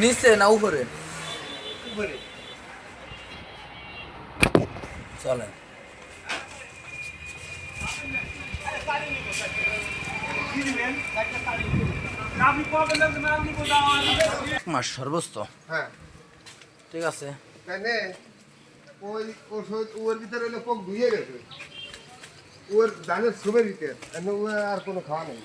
নিচে না উপরে? উপরে। চলেন। মাস সর্বোচ্চ। হ্যাঁ। ঠিক আছে। ওই ওষুধ ওর ভিতরে হলো পোক ধুয়ে গেছে। ওর ধানের সুবের ভিতরে আর কোনো খাওয়া নেই।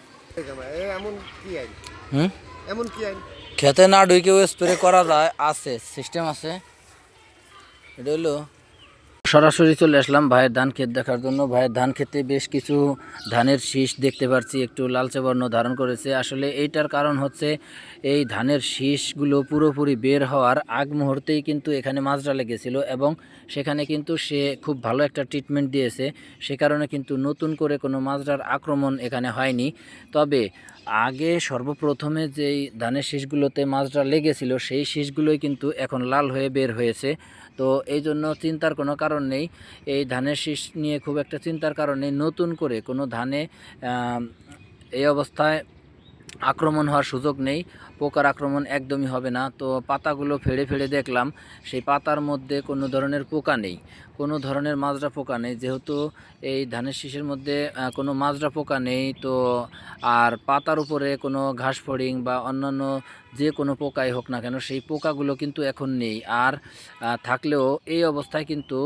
এমন কি আইন? হুম? এমন কি আইন? খেতে না ঢুকেও স্প্রে করা যায়, আছে সিস্টেম আছে। এটা হলো, সরাসরি চলে আসলাম ভাইয়ের ধান ক্ষেত দেখার জন্য। ভাইয়ের ধান ক্ষেতে বেশ কিছু ধানের শীষ দেখতে পাচ্ছি একটু লালচে বর্ণ ধারণ করেছে। আসলে এইটার কারণ হচ্ছে, এই ধানের শীষগুলো পুরোপুরি বের হওয়ার আগ মুহূর্তেই কিন্তু এখানে মাজরা লেগেছিল এবং সেখানে কিন্তু সে খুব ভালো একটা ট্রিটমেন্ট দিয়েছে। সে কারণে কিন্তু নতুন করে কোনো মাজরার আক্রমণ এখানে হয়নি। তবে আগে সর্বপ্রথমে যেই ধানের শীষগুলোতে মাজরা লেগেছিল, সেই শীষগুলোই কিন্তু এখন লাল হয়ে বের হয়েছে। তো এই জন্য চিন্তার কোনো কারণ নেই। এই ধানের শীষ নিয়ে খুব একটা চিন্তার কারণ নেই। নতুন করে কোনো ধানে এই অবস্থায় আক্রমণ হওয়ার সুযোগ নেই। পোকার আক্রমণ একদমই হবে না। তো পাতাগুলো ফেড়ে ফেড়ে দেখলাম, সেই পাতার মধ্যে কোনো ধরনের পোকা নেই। কোনো ধরনের মাজরা পোকা নেই। যেহেতু এই ধানের শীষের মধ্যে কোনো মাজরা পোকা নেই, তো আর পাতার উপরে কোনো ঘাস ফড়িং বা অন্যান্য যে কোনো পোকাই হোক না কেন, সেই পোকাগুলো কিন্তু এখন নেই। আর থাকলেও এই অবস্থায় কিন্তু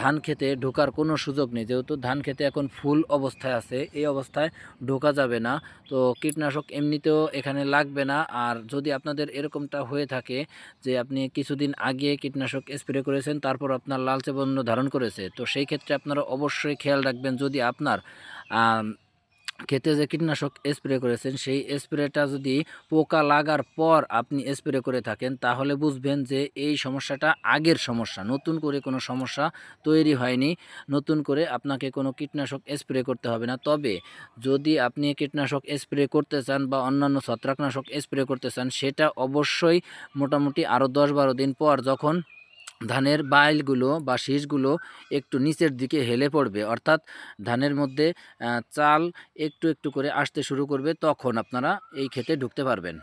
ধান খেতে ঢোকার কোনো সুযোগ নেই। যেহেতু ধান খেতে এখন ফুল অবস্থায় আছে, এই অবস্থায় ঢোকা যাবে না। তো কীটনাশক এমনিতেও এখানে লাগবে না। আর যদি আপনাদের এরকমটা হয়ে থাকে যে আপনি কিছুদিন আগে কীটনাশক স্প্রে করেছেন, তারপর আপনার লালচে বর্ণ ধারণ করেছে। তো সেই ক্ষেত্রে আপনারা অবশ্যই খেয়াল রাখবেন, যদি আপনার ক্ষেতে যে কীটনাশক স্প্রে করেছেন, সেই স্প্রেটা যদি পোকা লাগার পর আপনি স্প্রে করে থাকেন, তাহলে বুঝবেন যে এই সমস্যাটা আগের সমস্যা। নতুন করে কোনো সমস্যা তৈরি হয়নি, নতুন করে আপনাকে কোনো কীটনাশক স্প্রে করতে হবে না। তবে যদি আপনি কীটনাশক স্প্রে করতে চান বা অন্যান্য ছত্রাকনাশক স্প্রে করতে চান, সেটা অবশ্যই মোটামুটি আরও দশ বারো দিন পর যখন ধানের বাইলগুলো বা শীষগুলো একটু নিচের দিকে হেলে পড়বে। অর্থাৎ ধানের মধ্যে চাল একটু একটু করে আসতে শুরু করবে, তখন আপনারা এই ক্ষেতে ঢুকতে পারবেন।